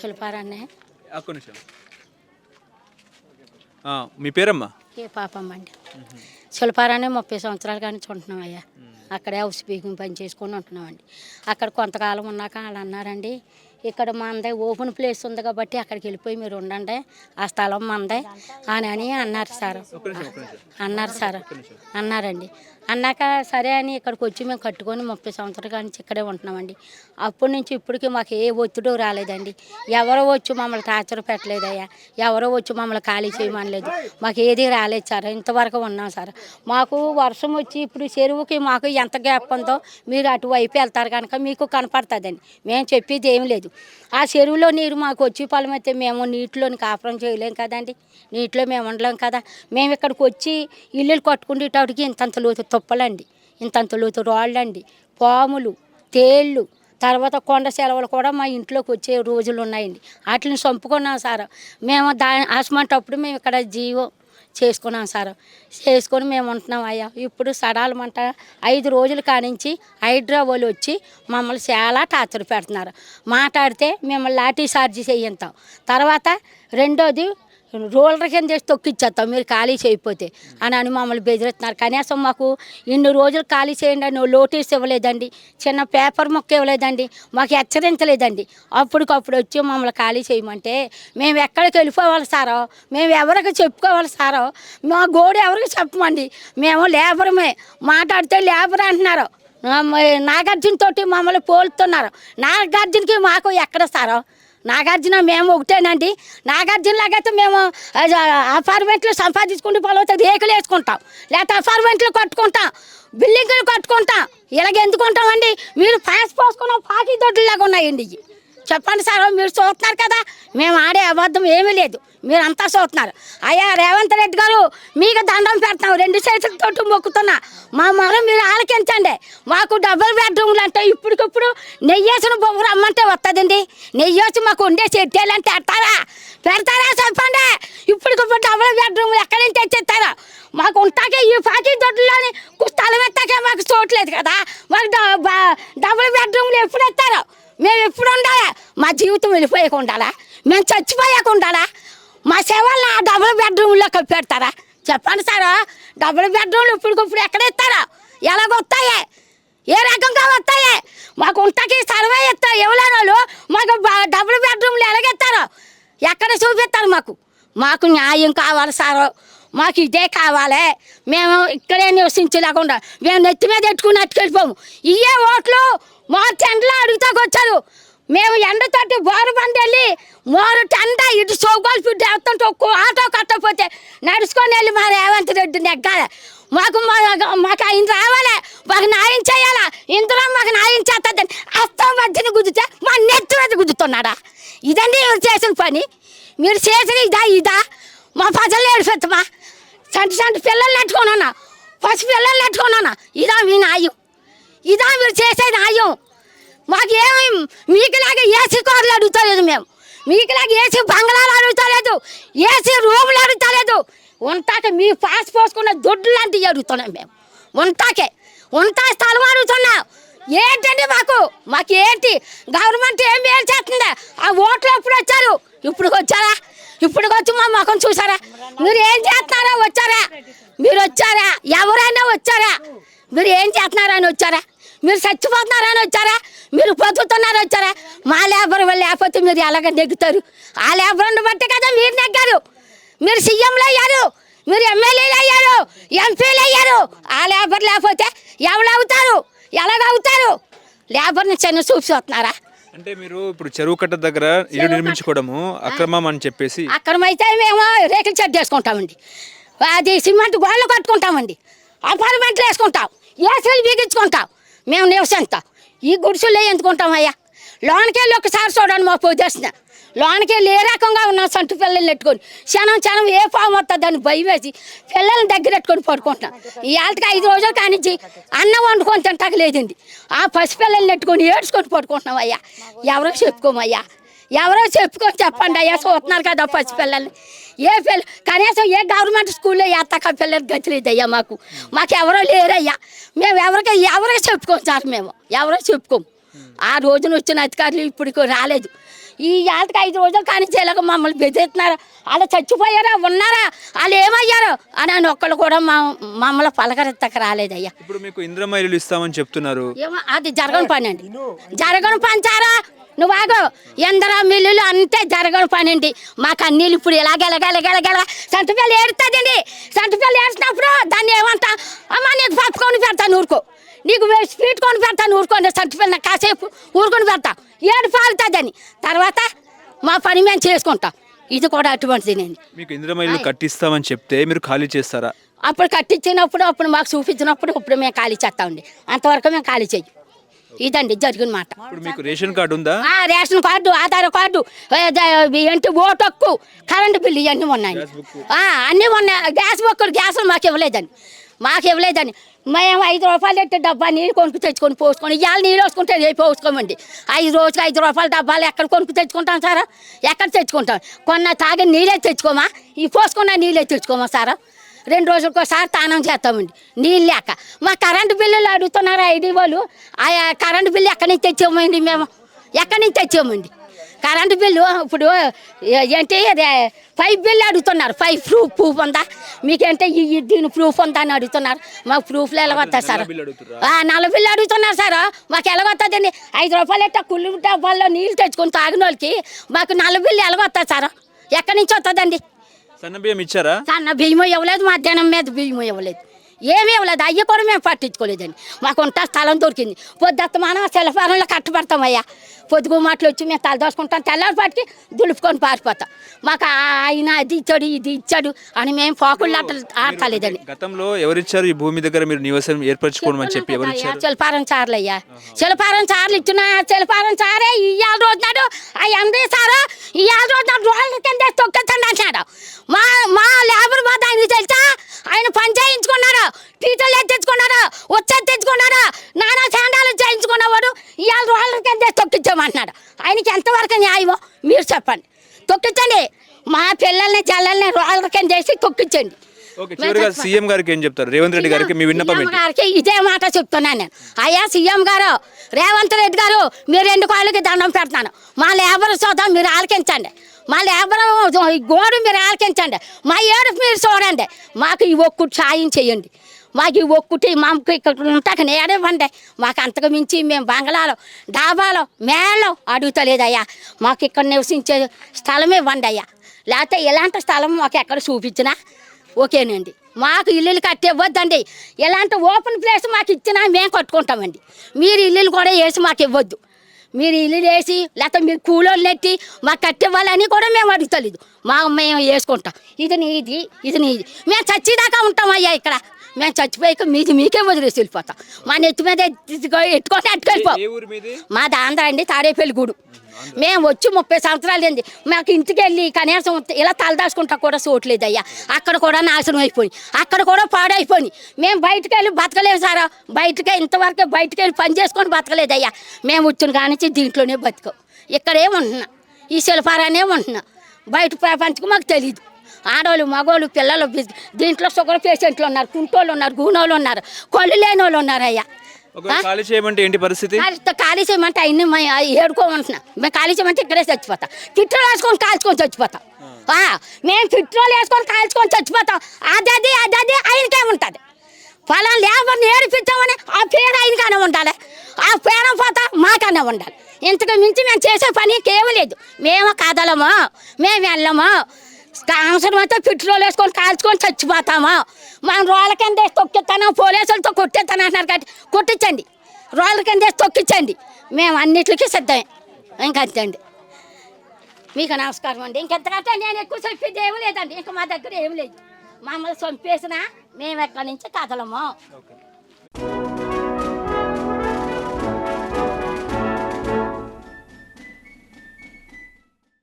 శిల్పారాన్ని ఒక్క నిమిషం. ఆ, మీ పేరమ్మా? ఏ పాపమ్మ అండి. శిల్పారాన్ని ముప్పై సంవత్సరాల కానీ ఉంటున్నాం అయ్యా. అక్కడే హౌస్ పీకింగ్ పని చేసుకొని ఉంటున్నామండి అక్కడ కొంతకాలం ఉన్నాక వాళ్ళు అన్నారండి ఇక్కడ మందే ఓపెన్ ప్లేస్ ఉంది కాబట్టి అక్కడికి వెళ్ళిపోయి మీరు ఉండండి ఆ స్థలం మందే అని అని అన్నారు సార్. ఒక్క నిమిషం ఒక్క నిమిషం. అన్నారు సార్. అన్నారండి. అన్నాక సరే అని ఇక్కడికి వచ్చి మేము కట్టుకొని ముప్పై సంవత్సరాల నుంచి ఇక్కడే ఉంటున్నామండి. అప్పటి నుంచి ఇప్పటికి మాకు ఏ ఒత్తిడి రాలేదండి. ఎవరో వచ్చి మమ్మల్ని టార్చర్ పెట్టలేదయ్యా. ఎవరో వచ్చి మమ్మల్ని ఖాళీ చేయమనలేదు. మాకు ఏది రాలేదు సార్. ఇంతవరకు ఉన్నాం సార్. మాకు వర్షం వచ్చి ఇప్పుడు చెరువుకి మాకు ఎంత గ్యాప్ ఉందో మీరు అటువైపు వెళ్తారు కనుక మీకు కనపడుతుందండి. మేము చెప్పేది ఏం లేదు. ఆ చెరువులో నీరు మాకు వచ్చి పొలం అయితే మేము నీటిలోని కాపురం చేయలేం కదండి. నీటిలో మేము ఉండలేం కదా. మేము ఇక్కడికి వచ్చి ఇల్లులు కట్టుకునేటప్పటికి ఇంతంత లోతు తుప్పలండి ఇంతంత లోతు రాళ్ళండి పాములు తేళ్ళు తర్వాత కొండ సెలవులు కూడా మా ఇంట్లోకి వచ్చే రోజులు ఉన్నాయండి. వాటిని చంపుకున్నాం సార్. మేము దా అసమంటప్పుడు మేము ఇక్కడ జీవో చేసుకున్నాం సార్. చేసుకొని మేము ఉంటున్నాం అయ్యా. ఇప్పుడు సడాలమంట ఐదు రోజులు కానించి హైడ్రా వాళ్ళు వచ్చి మమ్మల్ని చాలా టార్చర్ పెడుతున్నారు. మాట్లాడితే మిమ్మల్ని లాఠీ చార్జీ చేయంతాం తర్వాత రెండోది రోలర్ కింద చేసి తొక్కిచ్చేస్తాం. మీరు ఖాళీ చేయకపోతే అని అని మమ్మల్ని బెదిరిస్తున్నారు. కనీసం మాకు ఇన్ని రోజులు ఖాళీ చేయండి అని నోటీస్ ఇవ్వలేదండి చిన్న పేపర్ ముక్క ఇవ్వలేదండి మాకు హెచ్చరించలేదండి. అప్పటికప్పుడు వచ్చి మమ్మల్ని ఖాళీ చేయమంటే మేము ఎక్కడికి వెళ్ళిపోవాలి సారో? మేము ఎవరికి చెప్పుకోవాలి సారో? మా గోడు ఎవరికి చెప్పమండి? మేము లేబరమే. మాట్లాడితే లేబర్ అంటున్నారు. నాగార్జునతోటి నాగార్జున తోటి మమ్మల్ని పోలుతున్నారు. నాగార్జునకి మాకు ఎక్కడ సారో? నాగార్జున మేము ఒకటేనండి. నాగార్జున లాగైతే మేము అపార్ట్మెంట్లు సంపాదించుకుంటూ పొలవుతే రేకులు వేసుకుంటాం. లేకపోతే అపార్ట్మెంట్లు కట్టుకుంటాం. బిల్డింగ్లు కట్టుకుంటాం. ఇలాగ ఎందుకుంటామండి మీరు ఫ్యాన్స్ పోసుకున్న పాకి దొడ్డులాగా ఉన్నాయండి. చెప్పండి సార్ మీరు చూస్తున్నారు కదా మేము ఆడే అబద్ధం ఏమీ లేదు. మీరు అంతా చూస్తున్నారు. అయ్యా రేవంత్ రెడ్డి గారు మీకు దండం పెడతాం రెండు చేతులతో మొక్కుతున్నా. మా మరో మీరు ఆలకించండి. మాకు డబుల్ బెడ్రూమ్లు అంటే ఇప్పటికిప్పుడు నెయ్యేసిన బొమ్మ రమ్మంటే వస్తుందండి నెయ్యేసి మాకు ఉండే చెట్టేలంటే పెడతారా పెడతారా చెప్పండి. ఇప్పటికిప్పుడు డబుల్ బెడ్రూమ్లు ఎక్కడి నుంచి తెచ్చిస్తారా? మాకు ఉంటాకే ఈ పాకి దొడ్లోని స్థలం ఎత్తాకే మాకు చూడలేదు కదా. మాకు డ- డబుల్ బెడ్రూమ్లు ఎప్పుడు ఎత్తారో? మేము ఎప్పుడు ఉండాలా? మా జీవితం వెళ్ళిపోయాక ఉండాలా మేము చచ్చిపోయాక ఉండాలా మా సేవలను ఆ డబుల్ బెడ్రూమ్లో పెడతారా చెప్పండి సార్. డబుల్ బెడ్రూమ్లు ఇప్పటికప్పుడు ఎక్కడ ఇస్తారా ఎలాగొస్తాయే ఏ రకంగా వస్తాయే? మాకు ఉంటకి సర్వే ఇస్తారు ఎవరైనా వాళ్ళు మాకు డబుల్ బెడ్రూమ్లు ఎలాగెత్తారో ఎక్కడ చూపిస్తారు మాకు? మాకు న్యాయం కావాలి సారు. మాకు ఇదే కావాలి. మేము ఇక్కడే నివసించలేకుండా మేము నెత్తి మీద ఎట్టుకుని అట్టుకెళ్ళిపోము ఇవే ఓట్లు మా టెంట్లో అడుగుతాకొచ్చారు. మేము ఎండతోటి బోరు బండి వెళ్ళి మోరు టండ ఇటు సోగోలు ఫుడ్ అవుతుంటే ఒక్క ఆటో కట్టకపోతే నడుచుకొని వెళ్ళి మా రేవంత్ రెడ్డి నెగ్గాలి. మాకు మా- మాకు ఆయన రావాలి. మాకు న్యాయం చేయాలా? ఇందులో మాకు న్యాయం చేస్తుందని అస్తం మధ్యన గుద్దితే మా నెత్తి మీద గుద్దుతున్నాడా? ఇదండి మీరు చేసిన పని. మీరు చేసిన ఇదా ఇదా? మా ప్రజలు ఏడిపెత్తమా సంటి సంటి పిల్లల్ని నెట్టుకున్నానా పసి పిల్లల్ని నెట్టుకున్నానా ఇదా మీ న్యాయం. ఇదా మీరు చేసే న్యాయం. మాకేమి మీకులాగా ఏసీ కార్లు అడుగుతలేదు మేము. మీకులాగా ఏసీ బంగ్లాలు అడుగుతలేదు. ఏసీ రూములు అడుగుతలేదు. ఉంటాక మీ పాస్ పోసుకున్న దొడ్డు లాంటివి అడుగుతున్నాం మేము. ఉంటాకే ఉంటా స్థలం అడుగుతున్నాం. ఏంటండి మాకు? మాకు ఏంటి గవర్నమెంట్ ఏం ఏం చేస్తుంది? ఆ ఓట్లు ఎప్పుడు వచ్చారు? ఇప్పుడు వచ్చారా? ఇప్పుడు మొఖం చూసారా? మీరు ఏం చేస్తున్నారా వచ్చారా? మీరు వచ్చారా? ఎవరైనా వచ్చారా? మీరు ఏం చేస్తున్నారని వచ్చారా? మీరు చచ్చిపోతున్నారని వచ్చారా? మీరు బతుకుతున్నారని వచ్చారా? మా లేబర్ వాళ్ళు లేకపోతే మీరు ఎలాగ నెగ్గుతారు? ఆ లేబర్ బట్టి కదా మీరు నెగ్గారు. మీరు సీఎంలు అయ్యారు. మీరు ఎమ్మెల్యేలు అయ్యారు. ఎంపీలు అయ్యారు. ఆ లేబర్ లేకపోతే ఎవరు అవుతారు? ఎలాగ అవుతారు? లేబర్ని చిన్న చూపిస్తున్నారా అంటే మీరు ఇప్పుడు చెరువు కట్ట దగ్గర ఇల్లు నిర్మించుకోవడము అక్రమం అని చెప్పేసి అక్కడమైతే మేము రేకుల చెట్టు వేసుకుంటామండి. అది సిమెంట్ గోళ్ళు కట్టుకుంటామండి. అపార్ట్మెంట్లు వేసుకుంటాం. ఏసీలు బిగించుకుంటాం. మేము నివసిస్తాం ఈ గుడిసెల్లో ఎందుకుంటాం లోనకెళ్ళి లోనికి వెళ్ళి ఒకసారి చూడండి మా పొద్దున. లోనికి వెళ్ళి ఏ రకంగా ఉన్నాం సంటు పిల్లల్ని పెట్టుకొని క్షణం క్షణం ఏ ఫామ్ వస్తుంది అని భయం వేసి పిల్లల్ని దగ్గర పెట్టుకొని పడుకుంటున్నాం. ఈ ఐదు రోజులు కానించి అన్నం వండుకొని తింటాక లేదండి. ఆ పసిపిల్లల్ని పెట్టుకొని ఏడ్చుకొని పడుకుంటున్నాం అయ్యా. ఎవరో చెప్పుకోమయ్యా. ఎవరో చెప్పుకొని చెప్పండి అయ్యా చూస్తున్నారు కదా పసిపిల్లల్ని ఏ పిల్ల కనీసం ఏ గవర్నమెంట్ స్కూల్లో ఎత్తక పిల్లలు గతిలేదయ్యా మాకు. మాకు ఎవరో లేరయ్యా. మేము ఎవరికి ఎవరో చెప్పుకోం సార్ మేము. ఎవరో చెప్పుకోము ఆ రోజున వచ్చిన అధికారులు ఇప్పుడు రాలేదు. ఈ ఏళ్ళకి ఐదు రోజులు కానీ చేయలేక మమ్మల్ని బెదిరిస్తున్నారు. వాళ్ళు చచ్చిపోయారా? ఉన్నారా? వాళ్ళు ఏమయ్యారు? అని అని ఒక్కళ్ళు కూడా మా మమ్మల్ని పలకరెత్తక రాలేదయ్యా. ఇప్పుడు మీకు ఇంద్రమ్మ ఇల్లు ఇస్తామని చెప్తున్నారు. ఏమో అది జరగని పని అండి. జరగని పని చారా? నువ్వు ఆగు. ఎందరా మిల్లులు అంతే జరగని పని అండి. మాకు అన్నీళ్ళు ఇప్పుడు ఇలాగ సంతపిల్లలు ఏడుతుందండి సంతపిల్లలు ఏడ్చినప్పుడు దాన్ని ఏమంటా? అమ్మ నీకు పప్పుకొని పెడతాను ఊరుకో. నీకు స్వీట్ కొని పెడతాను ఊరుకోండి సంతపిల్ల కాసేపు ఊరుకొని పెడతా. ఏడు పాలుతుందని తర్వాత మా పని మేము చేసుకుంటాం. ఇది కూడా అటువంటిదేనండి మీకు ఇంద్రమ్మ ఇల్లు కట్టిస్తామని చెప్తే మీరు ఖాళీ చేస్తారా? అప్పుడు కట్టించినప్పుడు అప్పుడు మాకు చూపించినప్పుడు ఇప్పుడు మేము ఖాళీ చేస్తామండి అంతవరకు మేము ఖాళీ చెయ్యి. ఇదండి జరిగిన మాట. ఇప్పుడు మీకు రేషన్ కార్డు ఉందా? రేషన్ కార్డు ఆధార్ కార్డు ఏంటి ఓటు హక్కు కరెంటు బిల్లు ఇవన్నీ ఉన్నాయి. అన్నీ ఉన్నాయి. గ్యాస్ బుక్కులు గ్యాస్ మాకు ఇవ్వలేదండి. మాకు ఇవ్వలేదని మేము ఐదు రూపాయలు ఎట్టి డబ్బా నీళ్ళు కొనుక్కు తెచ్చుకొని పోసుకొని ఇవాళ నీళ్ళు వేసుకుంటే రేపు పోసుకోమండి. ఐదు రోజుకి ఐదు రూపాయల డబ్బాలు ఎక్కడ కొనుక్కు తెచ్చుకుంటాం సారా? ఎక్కడ తెచ్చుకుంటాం? కొన్న తాగి నీళ్ళే తెచ్చుకోమా? ఈ పోసుకున్న నీళ్ళే తెచ్చుకోమా సారా? రెండు రోజులకోసారి తానం చేస్తామండి. నీళ్ళు లేక. మా కరెంటు బిల్లులు అడుగుతున్నారు ఐడి వాళ్ళు. ఆ కరెంటు బిల్లు ఎక్కడి నుంచి తెచ్చామండి మేము? ఎక్కడి నుంచి తెచ్చామండి? కరెంటు బిల్లు ఇప్పుడు ఏంటి అదే పైప్ బిల్లు అడుగుతున్నారు. పైప్ ప్రూఫ్ ప్రూఫ్ ఉందా? మీకేంటే ఈ దీని ప్రూఫ్ ఉందా అని అడుగుతున్నారు. మాకు ప్రూఫ్లు ఎలా వస్తాయి సార్? నల్ల బిల్లు అడుగుతున్నారు సార్. మాకు ఎలా వస్తుందండి ఐదు రూపాయలు ఎట్ట కుళ్ళు డబ్బాల్లో నీళ్ళు తెచ్చుకొని తాగిన వాళ్ళకి మాకు నల్ల బిల్లు ఎలా వస్తుంది సార్? ఎక్కడి నుంచి వస్తుందండి? సన్న బియ్యం ఇచ్చారా? సన్న బియ్యం ఇవ్వలేదు మధ్యాహ్నం మీద బియ్యం ఇవ్వలేదు. ఏమీ ఇవ్వలేదు. అయ్యి కూడా మేము పట్టించుకోలేదండి. మాకు ఉంటా స్థలం దొరికింది. పొద్దుత్త మనం శిలపారంలో కట్టబడతామయ్యా పొద్దుగు మాటలు వచ్చి మేము తల దోసుకుంటాం. తెల్లారి పట్టి దులుపుకొని పారిపోతాం. మాకు ఆయన అది ఇచ్చాడు ఇది ఇచ్చాడు అని మేము పోకుండా ఆడతలేదండి. గతంలో ఎవరిచ్చారు? ఈ భూమి దగ్గర మీరు నివాసం ఏర్పరచుకోవడం అని చెప్పి ఎవరు శిల్పారం చార్లు అయ్యా శిల్పారం చార్లు ఇచ్చిన శిల్పారం చారే ఇవాళ రోజునాడు అవి అందే సారా ఇవాళ రోజునాడు రోడ్ల కింద తొక్కెత్తండి అంటున్నాడు. మా మా లేబర్ బాధ ఆయన తెలుసా? ఆయన పని చేయించుకున్నారు టీచర్లు తెచ్చుకున్నారు వచ్చేది తెచ్చుకున్నారు నానా చాండాలు చేయించుకున్నవాడు ఇవాళ రోడ్ల కింద తొక్కించామంటున్నాడు ఆయనకి ఎంతవరకు న్యాయమో మీరు చెప్పండి తొక్కించండి మా రోడ్ల కింద వేసి తొక్కించండి. సీఎం గారికి ఏం చెప్తారు? రేవంత్ రెడ్డి గారికి మీ విన్నపం గారికి ఇదే మాట చెప్తున్నాను నేను. అయ్యా సీఎం గారు రేవంత్ రెడ్డి గారు మీరు రెండు కాళ్ళకి దండం పెడతాను. మా లేబర్ సోదం మీరు ఆలకించండి. మా లేబర్ ఈ గోడు మీరు ఆలకించండి. మా ఏడు మీరు చూడండి. మాకు ఈ ఒక్కటి సాయం చేయండి. మాకు ఈ ఒక్కటి మాకు ఇక్కడ ఉంటాక నేడివ్వండి మాకు అంతకు మించి మేము బంగ్లాలో డాబాలో మేళ్ళలో అడుగుతలేదయ్యా. మాకు ఇక్కడ నివసించే స్థలం ఇవ్వండి అయ్యా. లేకపోతే ఇలాంటి స్థలం మాకు ఎక్కడ చూపించినా ఓకేనండి. మాకు ఇల్లులు కట్టివ్వద్దండి ఇలాంటి ఓపెన్ ప్లేస్ మాకు ఇచ్చినా మేము కట్టుకుంటామండి. మీరు ఇల్లులు కూడా వేసి మాకు ఇవ్వద్దు. మీరు ఇల్లు వేసి లేకపోతే మీరు కూలోళ్ళు నెట్టి మాకు కట్టివ్వాలని కూడా మేము అడుగుతలేదు. మా మేము వేసుకుంటాం. ఇది నీది ఇది నీది. మేము చచ్చేదాకా ఉంటాం అయ్యా ఇక్కడ. మేము చచ్చిపోయాక మీది మీకే వదిలేసి వెళ్ళిపోతాం. మా నెత్తి మీద ఎత్తుకో- ఎత్తుకొని అట్టుకెళ్ళిపో ఊరు మీది? మాది ఆంధ్ర అండి తాడేపల్లిగూడు మేము వచ్చి ముప్పై సంవత్సరాలు ఏంది మాకు ఇంటికి వెళ్ళి కనీసం ఇలా తలదాచుకుంటా కూడా చోట్లేదు అయ్యా అక్కడ కూడా నాశనం అయిపోయి అక్కడ కూడా పాడైపోయి మేము బయటకు వెళ్ళి బతకలేదు సారా. బయటకే ఇంతవరకు బయటకు వెళ్ళి పని చేసుకొని బతకలేదయ్యా. మేము వచ్చిన కానించి దీంట్లోనే బతికాం. ఇక్కడే ఉంటున్నా. ఈ శిల్పారానే ఉంటున్నా. బయట ప్రపంచం మాకు తెలియదు ఆడవాళ్ళు మగవాళ్ళు పిల్లలు దీంట్లో షుగర్ పేషెంట్లు ఉన్నారు కుంటోళ్ళు ఉన్నారు గూనోళ్ళు ఉన్నారు కొళ్ళు లేని వాళ్ళు ఉన్నారు అయ్యా ఒకవేళ ఖాళీ చేయమంటే ఏంటి పరిస్థితి? ఖాళీ- చేయమంటే అన్ని ఏడుకోమంటున్నా. మేము ఖాళీ చేయమంటే ఇక్కడే చచ్చిపోతాం. కిట్లో వేసుకొని కాల్చుకొని చచ్చిపోతాం. ఆ, మేము పెట్రోల్ వేసుకొని కాల్చుకొని చచ్చిపోతాం. అది అది అది అది ఆయనకేముంటుంది ఫలం లేబర్ని ఏడిపించామని ఆ పేరు ఆయనకనే ఉండాలి. ఆ పేరు పోతా మాకనే ఉండాలి. ఇంతకు మించి మేము చేసే పని లేదు. మేము కదలము. మేము వెళ్ళము. అవసరం అయితే పెట్రోల్ వేసుకొని కాల్చుకొని చచ్చిపోతాము? మనం రోళ్ళ కింద వేసి తొక్కిస్తాను పోలీసులతో కొట్టేస్తాను అంటున్నారు కాబట్టి కొట్టించండి. రోళ్ళ కింద వేసి తొక్కించండి. మేము అన్నిటికీ సిద్ధమే. ఇంకంతే అండి. మీకు నమస్కారం అండి. ఇంకెంతకంటే నేను ఎక్కువ చెప్పేది ఏమీ లేదండి. ఇంకా మా దగ్గర ఏమి లేదు. మమ్మల్ని చంపేసినా మేము ఎక్కడి నుంచి కదలము.